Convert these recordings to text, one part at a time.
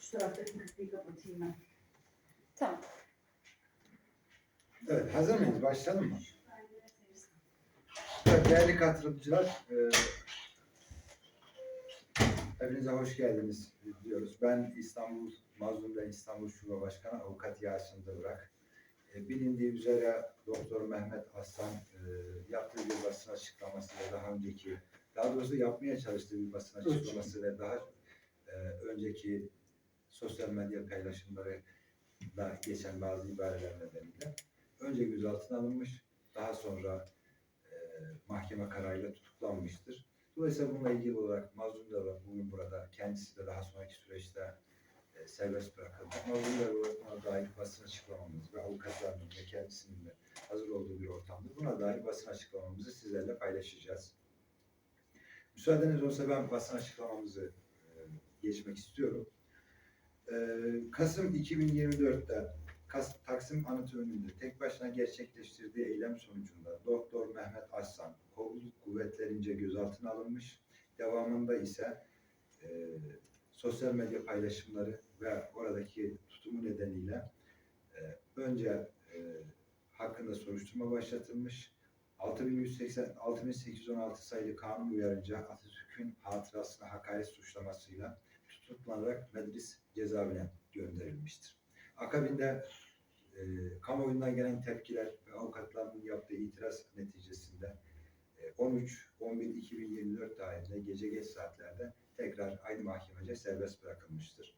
Şu taraftaki kapıyı kapatayım ben. Tamam. Evet, hazır mıyız? Başlayalım mı? Evet, değerli katılımcılar, e, hepinize hoş geldiniz diyoruz. Ben İstanbul, Mazlum'da İstanbul Şube Başkanı Avukat Yasin Dıvrak. E, bilindiği üzere Doktor Mehmet Aslan e, yaptığı bir basın açıklaması ve daha önceki, daha doğrusu yapmaya çalıştığı bir basın açıklaması ve daha e, önceki sosyal medya paylaşımları da geçen bazı ibareler nedeniyle önce gözaltına alınmış, daha sonra e, mahkeme kararıyla tutuklanmıştır. Dolayısıyla bununla ilgili olarak mazlum da bugün burada kendisi de daha sonraki süreçte e, serbest bırakıldı. Mazlum da buna dair basın açıklamamız ve avukatlarının ve kendisinin de hazır olduğu bir ortamda buna dair basın açıklamamızı sizlerle paylaşacağız. Müsaadeniz olsa ben basın açıklamamızı geçmek istiyorum. E, Kasım 2024'te Kas- Taksim Anıtı önünde tek başına gerçekleştirdiği eylem sonucunda Doktor Mehmet Aslan kolluk kuvvetlerince gözaltına alınmış. Devamında ise e, sosyal medya paylaşımları ve oradaki tutumu nedeniyle e, önce e, hakkında soruşturma başlatılmış. 6180 6816 sayılı kanun uyarınca Atatürk'ün hatırasına hakaret suçlamasıyla tutuklanarak Medris cezaevine gönderilmiştir. Akabinde e, kamuoyundan gelen tepkiler ve avukatların yaptığı itiraz neticesinde e, 13-11-2024 tarihinde gece geç saatlerde tekrar aynı mahkemece serbest bırakılmıştır.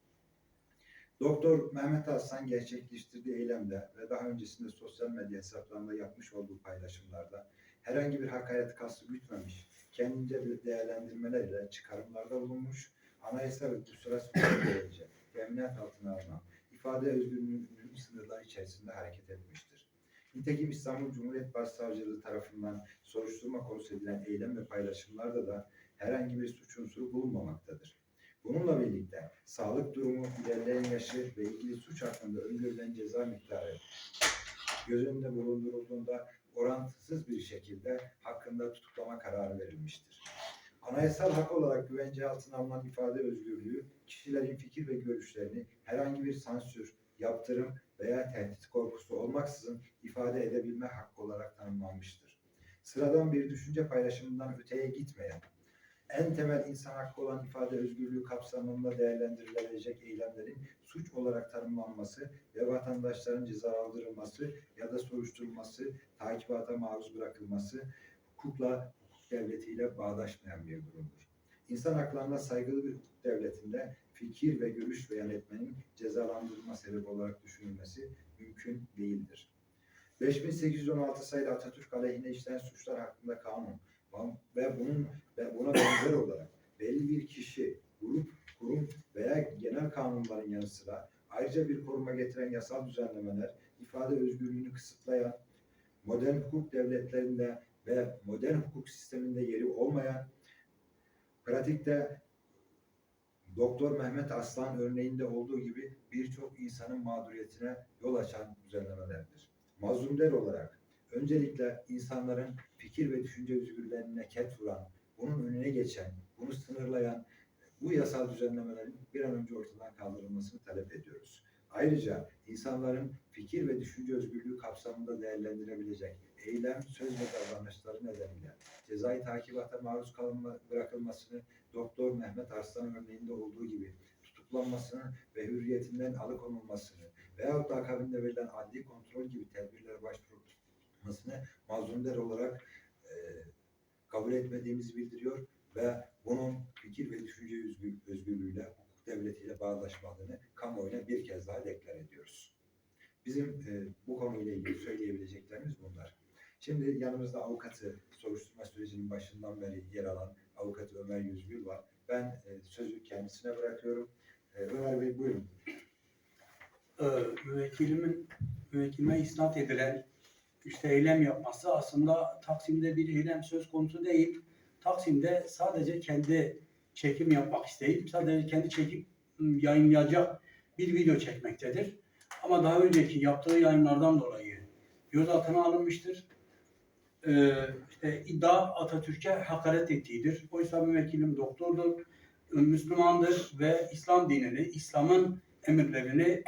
Doktor Mehmet Aslan gerçekleştirdiği eylemde ve daha öncesinde sosyal medya hesaplarında yapmış olduğu paylaşımlarda herhangi bir hakaret kastı gütmemiş, kendince bir değerlendirmelerle çıkarımlarda bulunmuş, anayasa ve uluslararası kurallarınca emniyet altına alınan ifade özgürlüğünün sınırları içerisinde hareket etmiştir. Nitekim İstanbul Cumhuriyet Başsavcılığı tarafından soruşturma konusu edilen eylem ve paylaşımlarda da herhangi bir suç unsuru bulunmamaktadır. Bununla birlikte sağlık durumu, ilerleyen yaşı ve ilgili suç hakkında öngörülen ceza miktarı göz önünde bulundurulduğunda orantısız bir şekilde hakkında tutuklama kararı verilmiştir. Anayasal hak olarak güvence altına alınan ifade özgürlüğü, kişilerin fikir ve görüşlerini herhangi bir sansür, yaptırım veya tehdit korkusu olmaksızın ifade edebilme hakkı olarak tanımlanmıştır. Sıradan bir düşünce paylaşımından öteye gitmeyen, en temel insan hakkı olan ifade özgürlüğü kapsamında değerlendirilebilecek eylemlerin suç olarak tanımlanması ve vatandaşların cezalandırılması ya da soruşturulması, takibata maruz bırakılması hukukla, hukuk devletiyle bağdaşmayan bir durumdur. İnsan haklarına saygılı bir hukuk devletinde fikir ve görüş beyan etmenin cezalandırılma sebebi olarak düşünülmesi mümkün değildir. 5816 sayılı Atatürk aleyhine işlenen suçlar hakkında kanun ve bunun ve buna benzer olarak belli bir kişi, grup, kurum veya genel kanunların yanı sıra ayrıca bir koruma getiren yasal düzenlemeler, ifade özgürlüğünü kısıtlayan, modern hukuk devletlerinde ve modern hukuk sisteminde yeri olmayan, pratikte Doktor Mehmet Aslan örneğinde olduğu gibi birçok insanın mağduriyetine yol açan düzenlemelerdir. Mazlumlar olarak öncelikle insanların fikir ve düşünce özgürlüğüne ket vuran, bunun önüne geçen, bunu sınırlayan bu yasal düzenlemelerin bir an önce ortadan kaldırılmasını talep ediyoruz. Ayrıca insanların fikir ve düşünce özgürlüğü kapsamında değerlendirebilecek eylem, söz ve davranışları nedeniyle cezai takibata maruz kalma, bırakılmasını Doktor Mehmet Arslan örneğinde olduğu gibi tutuklanmasını ve hürriyetinden alıkonulmasını veyahut da akabinde verilen adli kontrol gibi tedbirlere başvurulmasını mazlumlar olarak e, kabul etmediğimizi bildiriyor ve bunun fikir ve düşünce özgür- özgürlüğüyle, devletiyle bağdaşmadığını kamuoyuna bir kez daha deklar ediyoruz. Bizim e, bu konuyla ilgili söyleyebileceklerimiz bunlar. Şimdi yanımızda avukatı, soruşturma sürecinin başından beri yer alan avukat Ömer Yüzgül var. Ben e, sözü kendisine bırakıyorum. E, Ömer Bey buyurun. e, müvekkilimin müvekkilime isnat edilen işte eylem yapması aslında Taksim'de bir eylem söz konusu değil. Taksim'de sadece kendi çekim yapmak isteyip sadece kendi çekip ım, yayınlayacak bir video çekmektedir. Ama daha önceki yaptığı yayınlardan dolayı gözaltına alınmıştır. Ee, işte iddia Atatürk'e hakaret ettiğidir. Oysa müvekkilim doktordur. Müslümandır ve İslam dinini, İslam'ın emirlerini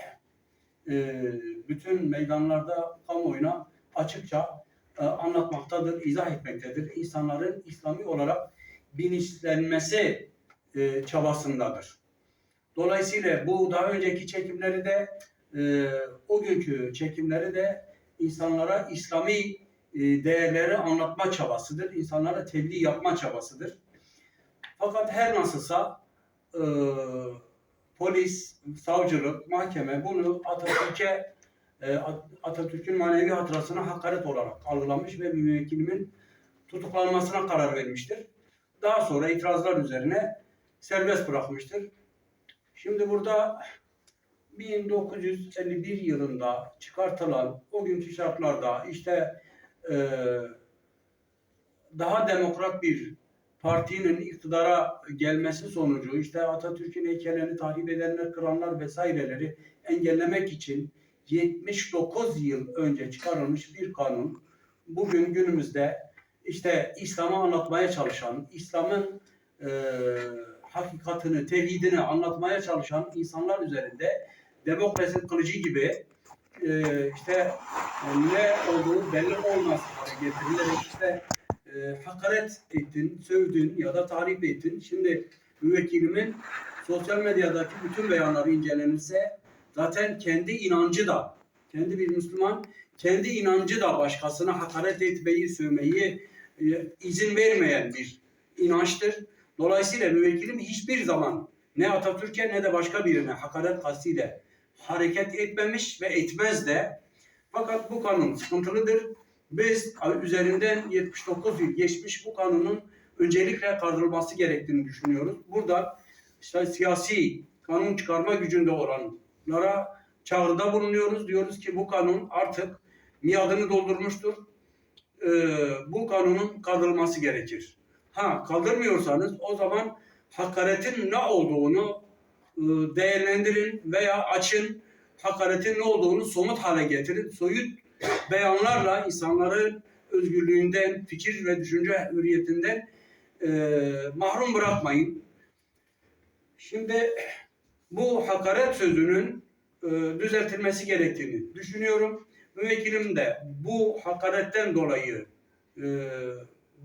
e, bütün meydanlarda kamuoyuna açıkça e, anlatmaktadır, izah etmektedir. İnsanların İslami olarak bilinçlenmesi e, çabasındadır. Dolayısıyla bu daha önceki çekimleri de e, o günkü çekimleri de insanlara İslami e, değerleri anlatma çabasıdır. İnsanlara tebliğ yapma çabasıdır. Fakat her nasılsa e, polis, savcılık, mahkeme bunu Atatürk'e e, At- Atatürk'ün manevi hatırasına hakaret olarak algılamış ve müvekkilimin tutuklanmasına karar vermiştir. Daha sonra itirazlar üzerine serbest bırakmıştır. Şimdi burada 1951 yılında çıkartılan o günkü şartlarda işte e, daha demokrat bir partinin iktidara gelmesi sonucu işte Atatürk'ün heykellerini tahrip edenler, kıranlar vesaireleri engellemek için 79 yıl önce çıkarılmış bir kanun bugün günümüzde işte İslam'ı anlatmaya çalışan, İslam'ın e, hakikatini, tevhidini anlatmaya çalışan insanlar üzerinde demokrasi kılıcı gibi e, işte e, ne olduğu belli olmaz hale getirilerek işte e, hakaret ettin, sövdün ya da tahrip ettin. Şimdi müvekkilimin sosyal medyadaki bütün beyanları incelenirse zaten kendi inancı da, kendi bir Müslüman, kendi inancı da başkasına hakaret etmeyi, sövmeyi e, izin vermeyen bir inançtır. Dolayısıyla müvekkilim hiçbir zaman ne Atatürk'e ne de başka birine hakaret kastıyla hareket etmemiş ve etmez de. Fakat bu kanun sıkıntılıdır. Biz üzerinden 79 yıl geçmiş bu kanunun öncelikle kaldırılması gerektiğini düşünüyoruz. Burada işte siyasi kanun çıkarma gücünde olanlara çağrıda bulunuyoruz. Diyoruz ki bu kanun artık miadını doldurmuştur. Ee, bu kanunun kaldırılması gerekir. Ha kaldırmıyorsanız o zaman hakaretin ne olduğunu e, değerlendirin veya açın. Hakaretin ne olduğunu somut hale getirin. Soyut beyanlarla insanların özgürlüğünden, fikir ve düşünce hürriyetinden e, mahrum bırakmayın. Şimdi bu hakaret sözünün e, düzeltilmesi gerektiğini düşünüyorum. Müvekkilim de bu hakaretten dolayı e,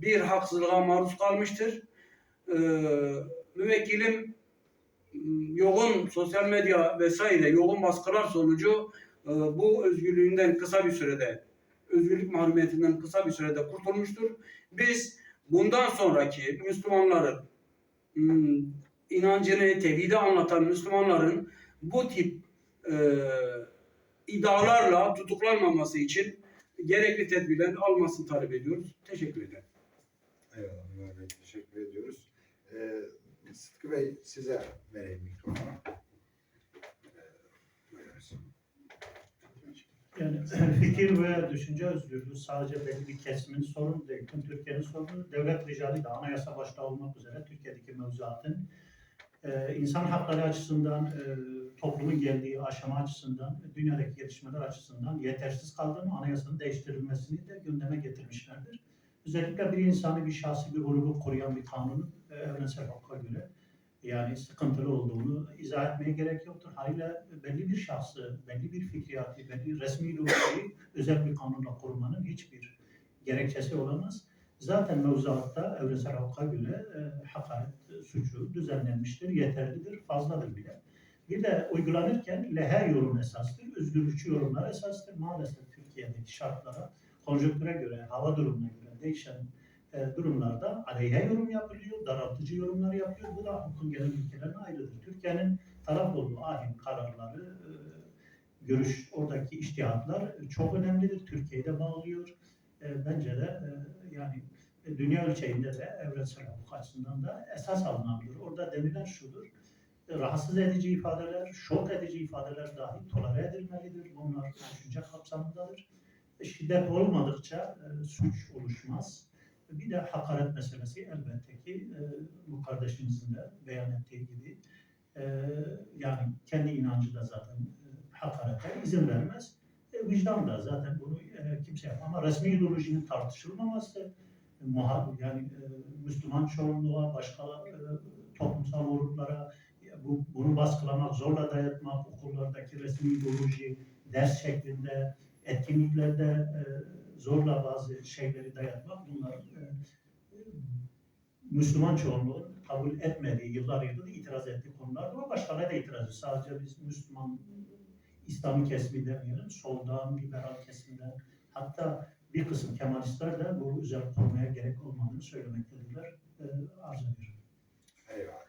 bir haksızlığa maruz kalmıştır. E, müvekkilim m, yoğun sosyal medya vesaire yoğun baskılar sonucu e, bu özgürlüğünden kısa bir sürede özgürlük mahrumiyetinden kısa bir sürede kurtulmuştur. Biz bundan sonraki Müslümanların m, inancını, tevhidi anlatan Müslümanların bu tip e, iddialarla tutuklanmaması için gerekli tedbirler almasını talep ediyoruz. Teşekkür ederim. Eyvallah Ömer Bey, teşekkür ediyoruz. Ee, Sıtkı Bey size vereyim mikrofonu. Ee. Yani fikir ve düşünce özgürlüğü sadece belli bir kesimin sorunu değil. Tüm Türkiye'nin sorunu. Devlet ricali de anayasa başta olmak üzere Türkiye'deki mevzuatın e, insan hakları açısından, e, toplumun geldiği aşama açısından, dünyadaki gelişmeler açısından yetersiz kaldığını, anayasanın değiştirilmesini de gündeme getirmişlerdir. Özellikle bir insanı, bir şahsi, bir grubu koruyan bir kanunun e, evrensel hukuka göre yani sıkıntılı olduğunu izah etmeye gerek yoktur. Hayla belli bir şahsı, belli bir fikriyatı, belli resmi ideolojiyi özel bir kanunla korumanın hiçbir gerekçesi olamaz. Zaten mevzuatta evrensel hukuka göre e, hakaret suçu düzenlenmiştir, yeterlidir, fazladır bile. Bir de uygulanırken lehe yorum esastır, özgürlükçü yorumlar esastır. Maalesef Türkiye'deki şartlara, konjonktüre göre, hava durumuna göre değişen e, durumlarda aleyhe yorum yapılıyor, daraltıcı yorumlar yapıyor. Bu da hukukun genel ilkelerine ayrıdır. Türkiye'nin taraf olduğu ahim kararları, e, görüş, oradaki iştihatlar çok önemlidir. Türkiye'yi de bağlıyor. E, bence de e, yani e, dünya ölçeğinde de evrensel hukuk açısından da esas alınabilir. Orada denilen şudur. e, Rahatsız edici ifadeler, şok edici ifadeler dahi tolere edilmelidir. Bunlar düşünce kapsamındadır. E, Şiddet olmadıkça e, suç oluşmaz. Bir de hakaret meselesi elbette ki e, bu kardeşimizin de beyan ettiği gibi e, yani kendi inancı da zaten e, hakarete izin vermez. E, vicdan da zaten bunu e, kimse yapmaz. Ama resmi ideolojinin tartışılmaması, e, yani e, Müslüman çoğunluğa, başka e, toplumsal gruplara bu, bunu baskılamak, zorla dayatmak, okullardaki resmi ideoloji, ders şeklinde, etkinliklerde e, zorla bazı şeyleri dayatmak bunlar e, Müslüman çoğunluğun kabul etmediği, yıllar yılı itiraz ettiği konulardı ama başkaları da itiraz ediyor. Sadece biz Müslüman, İslami kesimi demeyelim, soldan, liberal kesimden, hatta bir kısım Kemalistler de bu özel korumaya gerek olmadığını söylemektedirler. E, arz ediyorum. Eyvallah.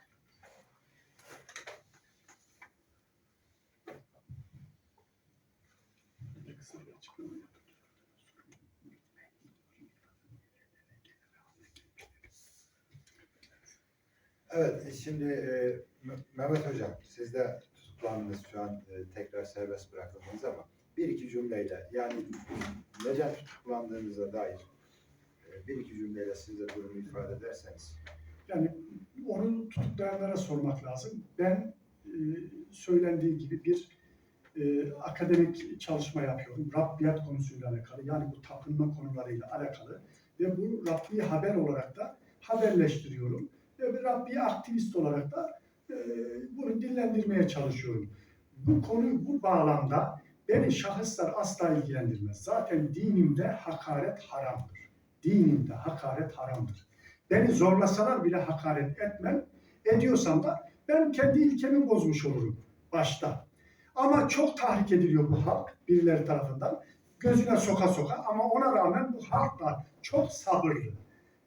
Evet, e, şimdi e, Mehmet Hocam, siz de tutuklandınız şu an e, tekrar serbest bırakıldınız ama bir iki cümleyle yani neden tutuklandığınıza dair e, bir iki cümleyle siz durumu ifade ederseniz. Yani onu tutuklayanlara sormak lazım. Ben e, söylendiği gibi bir e, akademik çalışma yapıyorum. Rabbiyat konusuyla alakalı. Yani bu tapınma konularıyla alakalı. Ve bu Rabbiyi haber olarak da haberleştiriyorum. Ve bir Rabbi aktivist olarak da e, bunu dillendirmeye çalışıyorum. Bu konu bu bağlamda beni şahıslar asla ilgilendirmez. Zaten dinimde hakaret haramdır. Dinimde hakaret haramdır. Beni zorlasalar bile hakaret etmem. Ediyorsam da ben kendi ilkemi bozmuş olurum başta. Ama çok tahrik ediliyor bu halk birileri tarafından. Gözüne soka soka ama ona rağmen bu halk da çok sabırlı.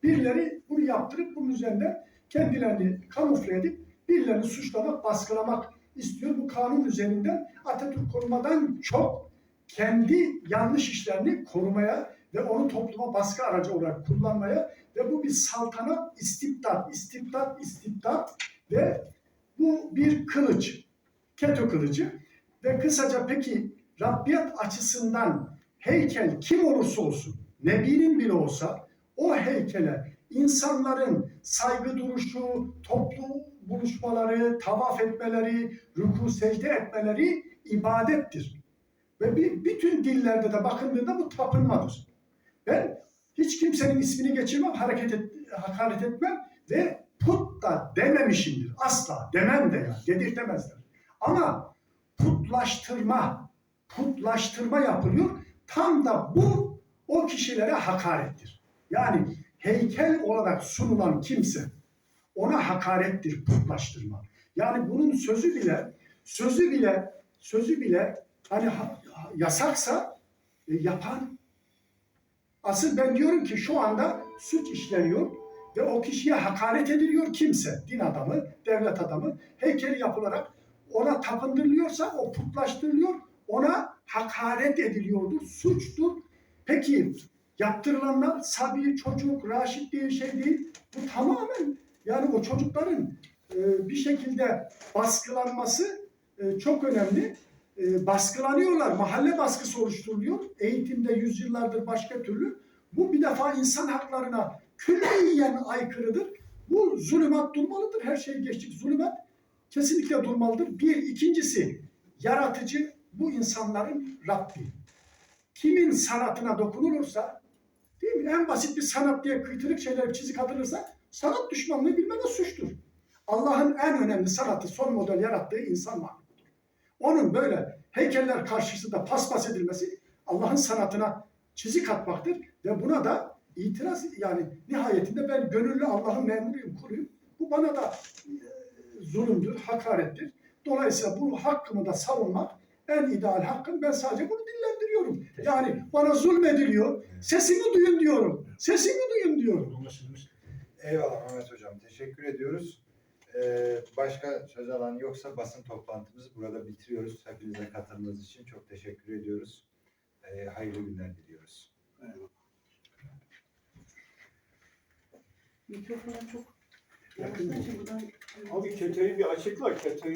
Birileri bunu yaptırıp bunun üzerinde kendilerini kamufle edip birilerini suçlamak, baskılamak istiyor. Bu kanun üzerinden Atatürk korumadan çok kendi yanlış işlerini korumaya ve onu topluma baskı aracı olarak kullanmaya ve bu bir saltanat, istibdat, istibdat, istibdat ve bu bir kılıç, keto kılıcı ve kısaca peki Rabbiyat açısından heykel kim olursa olsun, Nebi'nin bile olsa o heykele insanların saygı duruşu, toplu buluşmaları, tavaf etmeleri, rükû secde etmeleri ibadettir. Ve bir, bütün dillerde de bakıldığında bu tapınmadır. Ben hiç kimsenin ismini geçirmem, hareket et, hakaret etmem ve put da dememişimdir. Asla demem de ya, dedirtemezler. Ama putlaştırma, putlaştırma yapılıyor. Tam da bu o kişilere hakarettir. Yani heykel olarak sunulan kimse ona hakarettir putlaştırma. Yani bunun sözü bile sözü bile sözü bile hani ha- yasaksa e, yapan Asıl ben diyorum ki şu anda suç işleniyor ve o kişiye hakaret ediliyor kimse, din adamı, devlet adamı heykeli yapılarak ona tapındırılıyorsa o putlaştırılıyor, ona hakaret ediliyordur, suçtur. Peki yaptırılanlar sabi, çocuk, raşit diye şey değil. Bu tamamen yani o çocukların e, bir şekilde baskılanması e, çok önemli. E, baskılanıyorlar, mahalle baskısı oluşturuluyor. Eğitimde yüzyıllardır başka türlü. Bu bir defa insan haklarına külliyen aykırıdır. Bu zulümat durmalıdır. Her şey geçtik. Zulümat kesinlikle durmalıdır. Bir. ikincisi yaratıcı bu insanların Rabbi. Kimin sanatına dokunulursa değil mi? En basit bir sanat diye kıytırık şeyler çizik atılırsa sanat düşmanlığı bilmeden suçtur. Allah'ın en önemli sanatı son model yarattığı insan var. Onun böyle heykeller karşısında paspas edilmesi Allah'ın sanatına çizik atmaktır ve buna da itiraz yani nihayetinde ben gönüllü Allah'ın memuruyum, kuluyum. Bu bana da e, zulümdür, hakarettir. Dolayısıyla bu hakkımı da savunmak en ideal hakkım. Ben sadece bunu dillendiriyorum. Yani bana zulmediliyor. Sesimi duyun diyorum. Sesimi duyun diyorum. Eyvallah Mehmet Hocam. Teşekkür ediyoruz. Ee, başka söz alan yoksa basın toplantımızı burada bitiriyoruz. Hepinize katıldığınız için çok teşekkür ediyoruz. Ee, hayırlı günler diliyoruz. Mikrofona çok Abi keteyi bir açıkla. Keteyi